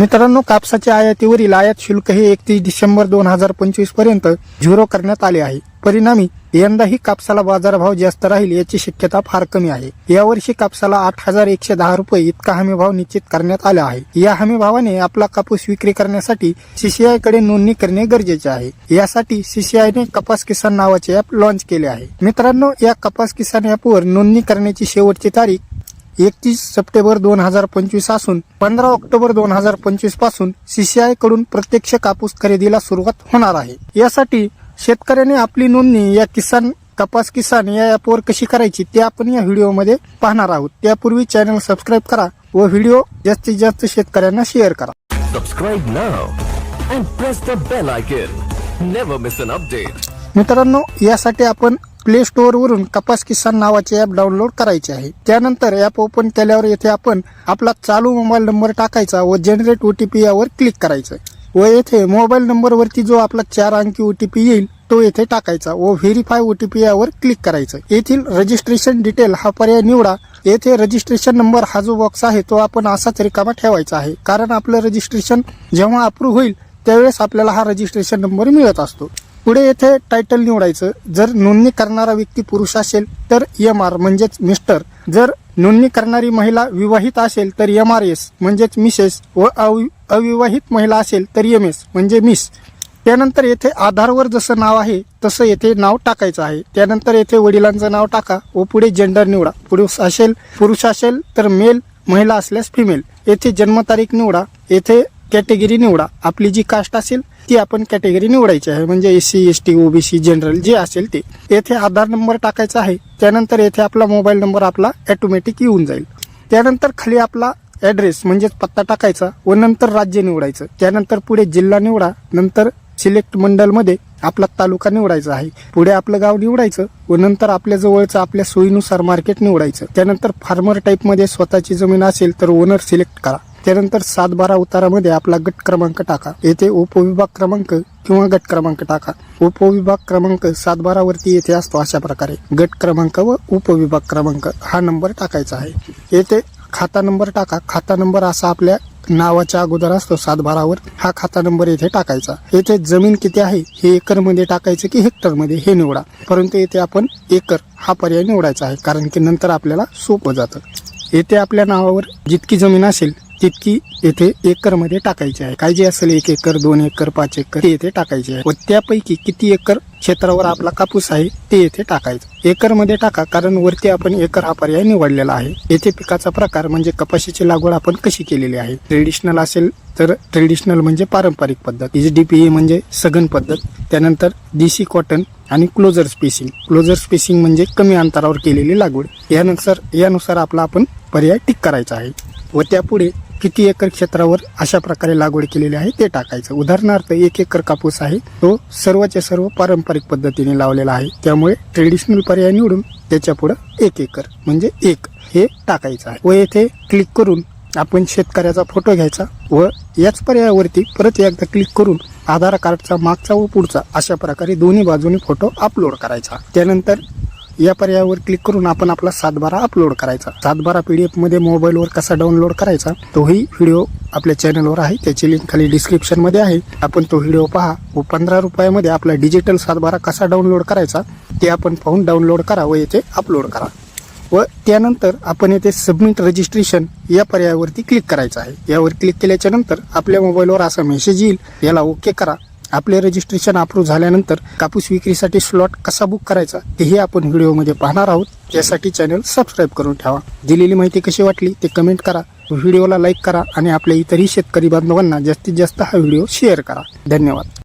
मित्रांनो कापसाच्या आयातीवरील आयात शुल्क हे एकतीस डिसेंबर दोन हजार पंचवीसपर्यंत झिरो करण्यात आले आहे. परिणामी यंदाही कापसाला बाजारभाव जास्त राहील याची शक्यता फार कमी आहे. यावर्षी कापसाला आठ हजार एकशे दहा रुपये इतका हमीभाव निश्चित करण्यात आला आहे. या हमीभावाने आपला कापूस विक्री करण्यासाठी सीसीआयकडे नोंदणी करणे गरजेचे आहे. यासाठी सीसीआयने कपास किसान नावाचे ऍप लॉन्च केले आहे. मित्रांनो या कपास किसान ऍपवर नोंदणी करण्याची शेवटची तारीख एकतीस सप्टेंबर दोन हजार पंचवीस असून पंधरा ऑक्टोबर दोन हजार पंचवीसपासून सीसीआयकडून प्रत्यक्ष कापूस खरेदीला सुरुवात होणार आहे. यासाठी शेतकऱ्याने आपली नोंदणी या किसान कपास किसान या ऍपवर कशी करायची ते आपण या व्हिडिओमध्ये पाहणार आहोत. त्यापूर्वी चॅनल सबस्क्राईब करा व व्हिडिओ जास्तीत जास्त शेतकऱ्यांना शेअर करा. Update. मित्रांनो यासाठी आपण प्ले स्टोअरवरून कपास किसान नावाचे ॲप डाउनलोड करायचे आहे. त्यानंतर ॲप ओपन केल्यावर येथे आपण आपला चालू मोबाईल नंबर टाकायचा व जनरेट ओ टी पी यावर क्लिक करायचं. व येथे मोबाईल नंबरवरती जो आपला चार अंकी ओ टी पी येईल तो येथे टाकायचा व व्हेरीफाय ओ टी पी यावर क्लिक करायचं. येथील रजिस्ट्रेशन डिटेल हा पर्याय निवडा. येथे रजिस्ट्रेशन नंबर हा जो बॉक्स आहे तो आपण असाच रिकामा ठेवायचा आहे. कारण आपलं रजिस्ट्रेशन जेव्हा अप्रूव्ह होईल त्यावेळेस आपल्याला हा रजिस्ट्रेशन नंबर मिळत असतो. पुढे येथे टायटल निवडायचं. जर नोंदणी करणारा व्यक्ती पुरुष असेल तर एम आर म्हणजेच मिस्टर जर नोंदणी करणारी महिला विवाहित असेल तर एम आर एस म्हणजेच मिसेस व अविवाहित महिला असेल तर एम एस म्हणजे मिस त्यानंतर येथे आधारवर जसं नाव आहे तसं येथे नाव टाकायचं आहे. त्यानंतर येथे वडिलांचं नाव टाका व पुढे जेंडर निवडा. पुरुष असेल पुरुष असेल तर मेल महिला असल्यास फिमेल येथे जन्मतारीख निवडा. येथे कॅटेगरी निवडा. आपली जी कास्ट असेल ती आपण कॅटेगरी निवडायची आहे. म्हणजे S C S T OBC general जे असेल ते. येथे आधार नंबर टाकायचा आहे. त्यानंतर येथे आपला मोबाईल नंबर आपला ॲटोमॅटिक येऊन जाईल. त्यानंतर खाली आपला ॲड्रेस म्हणजेच पत्ता टाकायचा व नंतर राज्य निवडायचं. त्यानंतर पुढे जिल्हा निवडा. नंतर सिलेक्ट मंडलमध्ये आपला तालुका निवडायचा आहे. पुढे आपलं गाव निवडायचं व नंतर आपल्या जवळचं आपल्या सोयीनुसार मार्केट निवडायचं. त्यानंतर फार्मर टाईपमध्ये स्वतःची जमीन असेल तर ओनर सिलेक्ट करा. त्यानंतर सात बारा उतारामध्ये आपला गट क्रमांक टाका. येथे उपविभाग क्रमांक किंवा गट क्रमांक टाका. उपविभाग क्रमांक सात बारा वरती येथे असतो अशा प्रकारे. गट क्रमांक व उपविभाग क्रमांक हा नंबर टाकायचा आहे. येथे खाता नंबर टाका. खाता नंबर असा आपल्या नावाच्या अगोदर असतो. सात बारावर हा खाता नंबर येथे टाकायचा. येथे जमीन किती आहे हे एकरमध्ये टाकायचं की हेक्टरमध्ये हे निवडा. परंतु येथे आपण एकर हा पर्याय निवडायचा आहे. कारण की नंतर आपल्याला सोपं जातं. येथे आपल्या नावावर जितकी जमीन असेल तितकी येथे एकरमध्ये टाकायची आहे. काय जे असेल एक एकर दोन एकर पाच एकर ते येथे टाकायचे आहे. व त्यापैकी किती एकर क्षेत्रावर आपला कापूस आहे ते येथे टाकायचं. एकरमध्ये टाका कारण वरती आपण एकर हा पर्याय निवडलेला आहे. येथे पिकाचा प्रकार म्हणजे कपाशीची लागवड आपण कशी केलेली आहे? ट्रेडिशनल असेल तर ट्रेडिशनल म्हणजे पारंपरिक पद्धत. इज डी पी म्हणजे सघन पद्धत. त्यानंतर डीसी कॉटन आणि क्लोजर स्पेसिंग क्लोजर स्पेसिंग म्हणजे कमी अंतरावर केलेली लागवड. यानुसार यानुसार आपला आपण पर्याय टिक करायचा आहे. व त्यापुढे किती एकर क्षेत्रावर अशा प्रकारे लागवड केलेली आहे ते टाकायचं. उदाहरणार्थ एक एकर कापूस आहे तो सर्वच्या सर्व पारंपरिक पद्धतीने लावलेला आहे. त्यामुळे ट्रेडिशनल पर्याय निवडून त्याच्या पुढे एक एकर म्हणजे एक हे टाकायचं आहे. व येथे क्लिक करून आपण शेतकऱ्याचा फोटो घ्यायचा व याच पर्यायावरती परत एकदा क्लिक करून आधार कार्डचा मागचा व पुढचा अशा प्रकारे दोन्ही बाजूनी फोटो अपलोड करायचा. त्यानंतर या पर्यायावर क्लिक करून आपण आपला सातबारा अपलोड करायचा. सातबारा पीडीएफमध्ये मोबाईलवर कसा डाउनलोड करायचा तोही व्हिडिओ आपल्या चॅनलवर आहे. त्याची लिंक खाली डिस्क्रिप्शनमध्ये आहे. आपण तो व्हिडिओ पहा. व पंधरा रुपयामध्ये आपला डिजिटल सातबारा कसा डाउनलोड करायचा ते आपण पाहून डाउनलोड करा व येथे अपलोड करा. व त्यानंतर आपण येथे सबमिट रजिस्ट्रेशन या पर्यायावरती क्लिक करायचं आहे. यावर क्लिक केल्याच्यानंतर आपल्या मोबाईलवर असा मेसेज येईल. याला ओके करा. आपले रजिस्ट्रेशन अप्रूव्ह झाल्यानंतर कापूस विक्रीसाठी स्लॉट कसा बुक करायचा तेही आपण व्हिडिओमध्ये पाहणार आहोत. यासाठी चॅनल सबस्क्राईब करून ठेवा. दिलेली माहिती कशी वाटली ते कमेंट करा. व्हिडिओला लाईक करा आणि आपल्या इतरही शेतकरी बांधवांना जास्तीत जास्त हा व्हिडिओ शेअर करा. धन्यवाद.